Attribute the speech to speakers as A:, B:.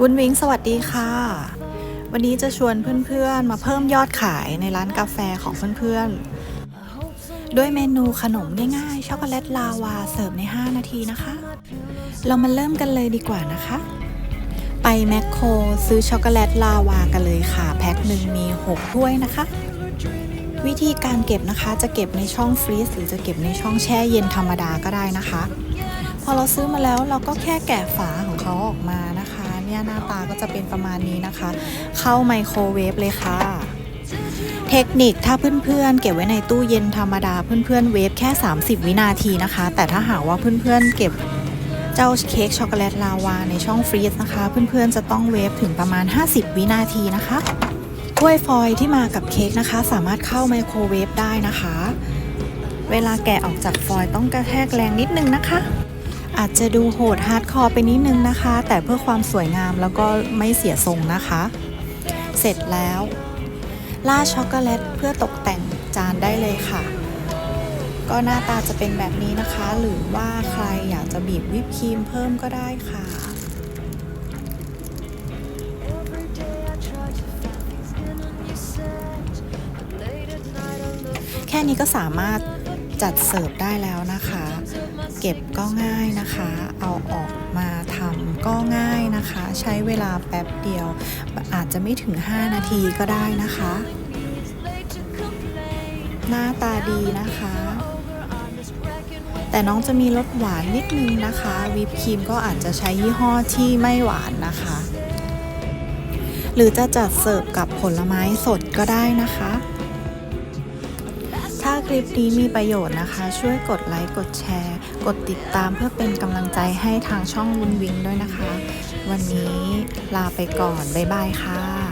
A: วุ้นวิงสวัสดีค่ะ วันนี้จะชวนเพื่อนๆ มาเพิ่มยอดขายในร้านกาแฟของเพื่อนๆ ด้วยเมนูขนมง่ายๆ ช็อกโกแลตลาวาเสิร์ฟใน 5 นาทีนะคะ เรามาเริ่มกันเลยดีกว่านะคะ ไปแมคโครซื้อช็อกโกแลตลาวากันเลยค่ะ แพ็คหนึ่งมี 6 ถ้วยนะคะ วิธีการเก็บนะคะจะเก็บในช่องฟรีซหรือจะเก็บในช่องแช่เย็นธรรมดาก็ได้นะคะ พอเราซื้อมาแล้วเราก็แค่แกะฝาของเขาออกมานะคะ เนี่ยหน้าตาก็จะเป็นประมาณนี้นะคะ เข้าไมโครเวฟเลยค่ะ เทคนิคถ้าเพื่อนๆ เก็บไว้ในตู้เย็นธรรมดาเพื่อนๆเวฟแค่ 30 วินาทีนะคะ แต่ถ้าหากว่าเพื่อนๆเก็บเจ้าเค้กช็อกโกแลตลาวาในช่องฟรีซนะคะ เพื่อนๆจะต้องเวฟถึงประมาณ 50 วินาทีนะคะถ้วยฟอยล์ที่มากับเค้กนะคะ สามารถเข้าไมโครเวฟได้นะคะ เวลาแกะออกจากฟอยล์ต้องกระแทกแรงนิดนึงนะคะ อาจจะดูโหดฮาร์ดคอร์ไปนิดนึงนะคะ แต่เพื่อความสวยงามแล้วก็ไม่เสียทรงนะคะ เสร็จแล้วราช็อกโกแลตเพื่อตกแต่งจานได้เลยค่ะ ก็หน้าตาจะเป็นแบบนี้นะคะ หรือว่าใครอยากจะบีบวิปครีมเพิ่มก็ได้ค่ะแค่นี้ก็สามารถจัดเสิร์ฟได้แล้วนะคะ เก็บก็ง่ายนะคะ เอาออกมาทำก็ง่ายนะคะ ใช้เวลาแป๊บเดียว อาจจะไม่ถึง 5 นาทีก็ได้นะคะ หน้าตาดีนะคะ แต่น้องจะมีรสหวานนิดนึงนะคะ วิปครีมก็อาจจะใช้ยี่ห้อที่ไม่หวานนะคะ หรือจะจัดเสิร์ฟกับผลไม้สดก็ได้นะคะ คลิปนี้มีประโยชน์นะคะ ช่วยกดไลค์ กดแชร์ กดติดตามเพื่อเป็นกำลังใจให้ทางช่องวุนวิงด้วยนะคะ วันนี้ลาไปก่อน บ๊ายบายค่ะ